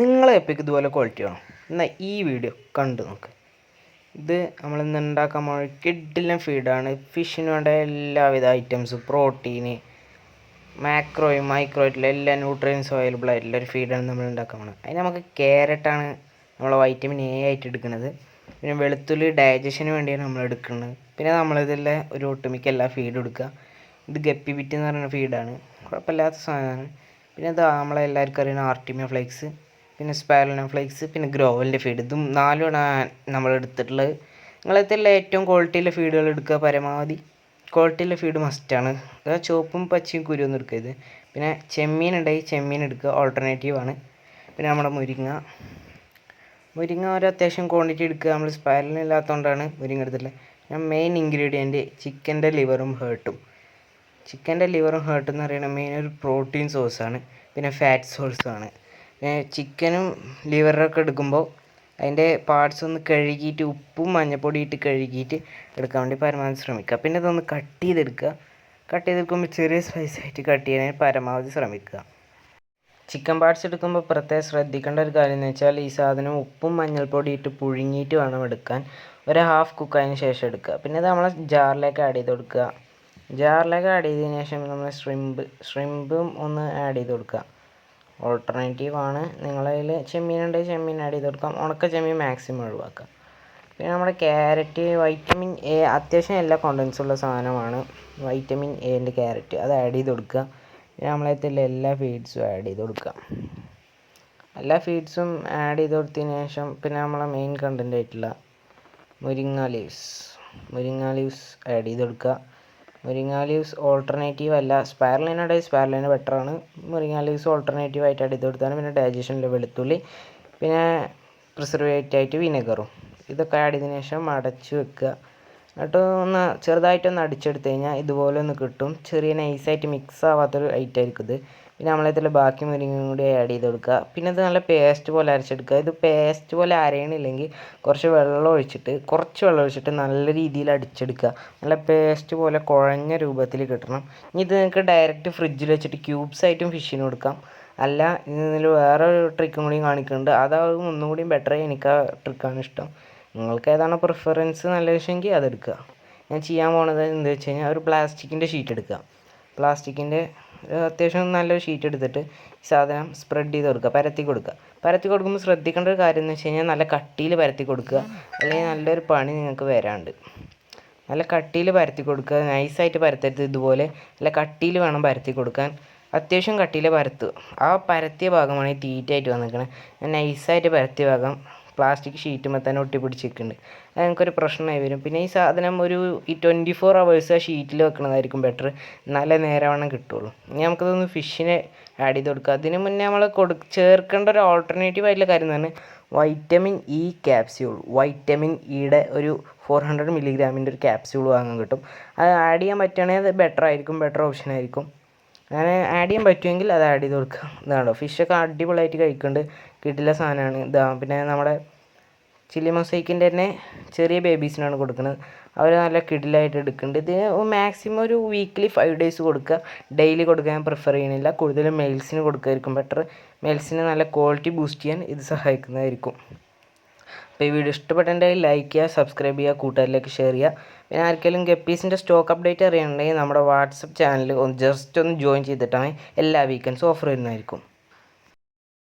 നിങ്ങളെ എപ്പിക്ക് ഇതുപോലെ ക്വാളിറ്റി വേണം. എന്നാൽ ഈ വീഡിയോ കണ്ടു നോക്ക്. ഇത് നമ്മളിന്ന് ഉണ്ടാക്കാൻ പോകുന്ന കിഡിലും ഫീഡാണ് ഫിഷിന് വേണ്ട എല്ലാവിധ ഐറ്റംസും പ്രോട്ടീന് മാക്രോയും മൈക്രോയിട്ടുള്ള എല്ലാ ന്യൂട്രിയൻസും അവൈലബിൾ ആയിട്ടുള്ള ഒരു ഫീഡാണ് നമ്മൾ ഉണ്ടാക്കാൻ പോകുന്നത് അതിന് നമുക്ക് ക്യാരറ്റാണ് നമ്മൾ വൈറ്റമിൻ എ ആയിട്ട് എടുക്കുന്നത്. പിന്നെ വെളുത്തുള്ളി ഡൈജഷന് വേണ്ടിയാണ് നമ്മൾ എടുക്കുന്നത്. പിന്നെ നമ്മളിതിലെ ഒരു ഒട്ടുമിക്ക എല്ലാ ഫീഡും എടുക്കുക. ഇത് ഗപ്പി ബിറ്റ് എന്ന് പറയുന്ന ഫീഡാണ് കുഴപ്പമില്ലാത്ത സാധനമാണ്. പിന്നെ ഇത് നമ്മളെല്ലാവർക്കും അറിയുന്ന ആർട്ടിമിയ ഫ്ലേക്സ് പിന്നെ സ്പൈറലിന ഫ്ലേക്സ് പിന്നെ ഗ്രോവലിന്റെ ഫീഡ് ഇതും നാലുമാണ് നമ്മൾ എടുത്തിട്ടുള്ളത്. നിങ്ങളെത്തിയുള്ള ഏറ്റവും ക്വാളിറ്റിയിലെ ഫീഡുകൾ എടുക്കുക പരമാവധി. ക്വാളിറ്റിയിലെ ഫീഡ് മസ്റ്റാണ് ചുവപ്പും പച്ചയും കുരുവൊന്നും എടുക്കരുത് പിന്നെ ചെമ്മീൻ ഉണ്ടായി ചെമ്മീൻ എടുക്കുക. ഓൾട്ടർനേറ്റീവ് ആണ്. പിന്നെ നമ്മുടെ മുരിങ്ങ. മുരിങ്ങ ഒരു അത്യാവശ്യം ക്വാണ്ടിറ്റി എടുക്കുക. നമ്മൾ സ്പൈറലിനില്ലാത്തതുകൊണ്ടാണ് മുരിങ്ങ എടുത്തിട്ടുള്ളത്. പിന്നെ മെയിൻ ഇൻഗ്രീഡിയന്റ് ചിക്കന്റെ ലിവറും ഹേർട്ടും ചിക്കന്റെ ലിവറും ഹേർട്ടും എന്ന് പറയുന്നത് മെയിൻ ഒരു പ്രോട്ടീൻ സോഴ്സാണ് പിന്നെ ഫാറ്റ് സോഴ്സാണ് ചിക്കനും ലിവറൊക്കെ എടുക്കുമ്പോൾ അതിന്റെ പാർട്സ് ഒന്ന് കഴുകിയിട്ട് ഉപ്പും മഞ്ഞപ്പൊടി ഇട്ട് കഴുകിയിട്ട് എടുക്കാൻ വേണ്ടി പരമാവധി ശ്രമിക്കുക. പിന്നെ ഇതൊന്ന് കട്ട് ചെയ്തെടുക്കുക. കട്ട് ചെയ്തെടുക്കുമ്പോൾ ചെറിയ സ്ലൈസ് ആയിട്ട് കട്ട് ചെയ്യാൻ പരമാവധി ശ്രമിക്കുക. ചിക്കൻ പാർട്സ് എടുക്കുമ്പോൾ പ്രത്യേകം ശ്രദ്ധിക്കേണ്ട ഒരു കാര്യം എന്ന് വെച്ചാൽ ഈ സാധനം ഉപ്പും മഞ്ഞൾപ്പൊടി ഇട്ട് പുഴുങ്ങിയിട്ട് വേണം എടുക്കാൻ. ഒരു ഹാഫ് കുക്ക് അതിന് ശേഷം എടുക്കുക. പിന്നെ ഇത് നമ്മൾ ജാറിലേക്ക് ആഡ് ചെയ്ത് കൊടുക്കുക. ജാറിലേക്ക് ആഡ് ചെയ്തതിന് ശേഷം നമ്മൾ ഷ്രിമ്പ് ഷ്രിമ്പും ഒന്ന് ആഡ് ചെയ്ത് കൊടുക്കുക. ഓൾട്ടർനേറ്റീവ് ആണ്. നിങ്ങളതിൽ ചെമ്മീൻ ഉണ്ടെങ്കിൽ ചെമ്മീൻ ആഡ് ചെയ്ത് കൊടുക്കാം. ഉണക്ക ചെമ്മീൻ മാക്സിമം ഒഴിവാക്കുക. പിന്നെ നമ്മുടെ ക്യാരറ്റ് വൈറ്റമിൻ എ അത്യാവശ്യം എല്ലാ കോണ്ടൻസും ഉള്ള സാധനമാണ്. വൈറ്റമിൻ എന്റെ ക്യാരറ്റ് അത് ആഡ് ചെയ്ത് കൊടുക്കുക. പിന്നെ നമ്മളതിൽ എല്ലാ ഫീഡ്സും ആഡ് ചെയ്ത് കൊടുക്കുക. എല്ലാ ഫീഡ്സും ആഡ് ചെയ്ത് കൊടുത്തതിന് ശേഷം പിന്നെ നമ്മളെ മെയിൻ കണ്ടന്റ് ആയിട്ടുള്ള മുരിങ്ങ ലീവ്സ് മുരിങ്ങ ലീവ്സ് ആഡ് ചെയ്ത് കൊടുക്കുക. മുരിങ്ങ ലീവ്സ് ഓൾട്ടർനേറ്റീവ് അല്ല സ്പൈറൽ സ്പൈറലിന് ബെറ്ററാണ് മുരിങ്ങ ലീവ്സ് ഓൾട്ടർനേറ്റീവ് ആയിട്ട് ചെയ്ത് കൊടുത്താണ്. പിന്നെ ഡൈജഷനിൽ വെളുത്തുള്ളി പിന്നെ പ്രിസർവേറ്റീവ് ആയിട്ട് വിനെഗറും ഇതൊക്കെ ആഡ് ചെയ്തതിന് ശേഷം അടച്ച് വെക്കുക. എന്നിട്ട് ഒന്ന് ചെറുതായിട്ടൊന്ന് അടിച്ചെടുത്ത് കഴിഞ്ഞാൽ ഇതുപോലെ ഒന്ന് കിട്ടും. ചെറിയ നൈസായിട്ട് മിക്സ് ആവാത്തൊരു ഐറ്റം ആയിരിക്കും ഇത്. പിന്നെ നമ്മളിതിൽ ബാക്കി മുരിങ്ങയും കൂടി ആഡ് ചെയ്ത് കൊടുക്കുക. പിന്നെ ഇത് നല്ല പേസ്റ്റ് പോലെ അരച്ചെടുക്കുക. ഇത് പേസ്റ്റ് പോലെ അരയണില്ലെങ്കിൽ കുറച്ച് വെള്ളം ഒഴിച്ചിട്ട് കുറച്ച് വെള്ളം ഒഴിച്ചിട്ട് നല്ല രീതിയിൽ അടിച്ചെടുക്കുക. നല്ല പേസ്റ്റ് പോലെ കുഴഞ്ഞ രൂപത്തിൽ കിട്ടണം. ഇനി ഇത് നിങ്ങൾക്ക് ഡയറക്റ്റ് ഫ്രിഡ്ജിൽ വെച്ചിട്ട് ക്യൂബ്സ് ആയിട്ടും ഫിഷിന് കൊടുക്കാം. അല്ല ഇതിൽ വേറെ ഒരു ട്രിക്കും കൂടി കാണിക്കുന്നുണ്ട്. അതാകും ഒന്നും കൂടി ബെറ്റർ എനിക്ക് ആ ട്രിക്കാണ് ഇഷ്ടം. നിങ്ങൾക്ക് ഏതാണ് പ്രിഫറൻസ് നല്ല വിഷയമെങ്കിൽ അതെടുക്കുക ഞാൻ ചെയ്യാൻ പോണത് എന്താ വെച്ച് കഴിഞ്ഞാൽ ഒരു പ്ലാസ്റ്റിക്കിന്റെ ഷീറ്റ് എടുക്കുക. പ്ലാസ്റ്റിക്കിന്റെ അത്യാവശ്യം നല്ലൊരു ഷീറ്റ് എടുത്തിട്ട് സാധനം സ്പ്രെഡ് ചെയ്ത് കൊടുക്കുക പരത്തി കൊടുക്കുക. പരത്തി കൊടുക്കുമ്പോൾ ശ്രദ്ധിക്കേണ്ട ഒരു കാര്യം എന്ന് വെച്ച് കഴിഞ്ഞാൽ നല്ല കട്ടിയിൽ പരത്തി കൊടുക്കുക. അല്ലെങ്കിൽ നല്ലൊരു പണി നിങ്ങൾക്ക് വരാണ്ട്. നല്ല കട്ടിയിൽ പരത്തി കൊടുക്കുക നൈസായിട്ട് പരത്തരുത് ഇതുപോലെ. നല്ല കട്ടിയിൽ വേണം പരത്തി കൊടുക്കാൻ. അത്യാവശ്യം കട്ടിയിൽ പരത്തുക. ആ പരത്തിയ ഭാഗമാണ് ഈ തീറ്റായിട്ട് വന്നിരിക്കുന്നത് നൈസായിട്ട് പരത്തിയ ഭാഗം പ്ലാസ്റ്റിക് ഷീറ്റ് തന്നെ ഒട്ടിപ്പിടിച്ച് നിൽക്കുന്നുണ്ട് അത് ഞങ്ങൾക്കൊരു പ്രശ്നമായി വരും. പിന്നെ ഈ സാധനം ഒരു ഈ ട്വന്റി ഫോർ അവേഴ്സ് ആ ഷീറ്റിൽ വെക്കണതായിരിക്കും ബെറ്റർ നല്ല നേരവണ്ണം കിട്ടുള്ളൂ. ഇനി നമുക്കതൊന്ന് ഫിഷിനെ ആഡ് ചെയ്ത് കൊടുക്കുക അതിന് മുന്നേ നമ്മൾ കൊടു ചേർക്കേണ്ട ഒരു ഓൾട്ടർനേറ്റീവ് ആയിട്ടുള്ള കാര്യം തന്നെ വൈറ്റമിൻ ഇ ക്യാപ്സ്യൂൾ വൈറ്റമിൻ ഇയുടെ ഒരു ഫോർ ഹൺഡ്രഡ് മില്ലിഗ്രാമിന്റെ ഒരു ക്യാപ്സ്യൂൾ വാങ്ങാൻ കിട്ടും. അത് ആഡ് ചെയ്യാൻ പറ്റുകയാണെങ്കിൽ അത് ബെറ്റർ ആയിരിക്കും ബെറ്റർ ഓപ്ഷൻ ആയിരിക്കും. അങ്ങനെ ആഡ് ചെയ്യാൻ പറ്റുമെങ്കിൽ അത് ആഡ് ചെയ്ത് കൊടുക്കുക. ഇതാണോ? ഫിഷൊക്കെ അടിപൊളിയായിട്ട് കഴിക്കുന്നുണ്ട് കിട്ടില്ല സാധനമാണ്. ഇതാ പിന്നെ നമ്മുടെ ചില്ലി മൊസൈക്കിന്റെ തന്നെ ചെറിയ ബേബീസിനാണ് കൊടുക്കുന്നത് അവർ നല്ല കിടിലായിട്ട് എടുക്കുന്നുണ്ട് ഇത് മാക്സിമം ഒരു വീക്ക്ലി ഫൈവ് ഡേയ്സ് കൊടുക്കുക. ഡെയിലി കൊടുക്കാൻ ഞാൻ പ്രിഫർ ചെയ്യണില്ല കൂടുതലും മെയിൽസിന് കൊടുക്കുമായിരിക്കും ബെറ്റർ മെയിൽസിന് നല്ല ക്വാളിറ്റി ബൂസ്റ്റ് ചെയ്യാൻ ഇത് സഹായിക്കുന്നതായിരിക്കും. അപ്പോൾ ഈ വീഡിയോ ഇഷ്ടപ്പെട്ടിട്ടുണ്ടെങ്കിൽ ലൈക്ക് ചെയ്യുക സബ്സ്ക്രൈബ് ചെയ്യുക കൂട്ടുകാരിലേക്ക് ഷെയർ ചെയ്യുക. പിന്നെ ആർക്കെങ്കിലും ഗപ്പീസിന്റെ സ്റ്റോക്ക് അപ്ഡേറ്റ് അറിയണമെങ്കിൽ നമ്മുടെ വാട്സപ്പ് ചാനൽ ഒന്ന് ജസ്റ്റ് ഒന്ന് ജോയിൻ ചെയ്തിട്ടാണ് എല്ലാ വീക്കെൻഡ്സും ഓഫർ വരുന്നതായിരിക്കും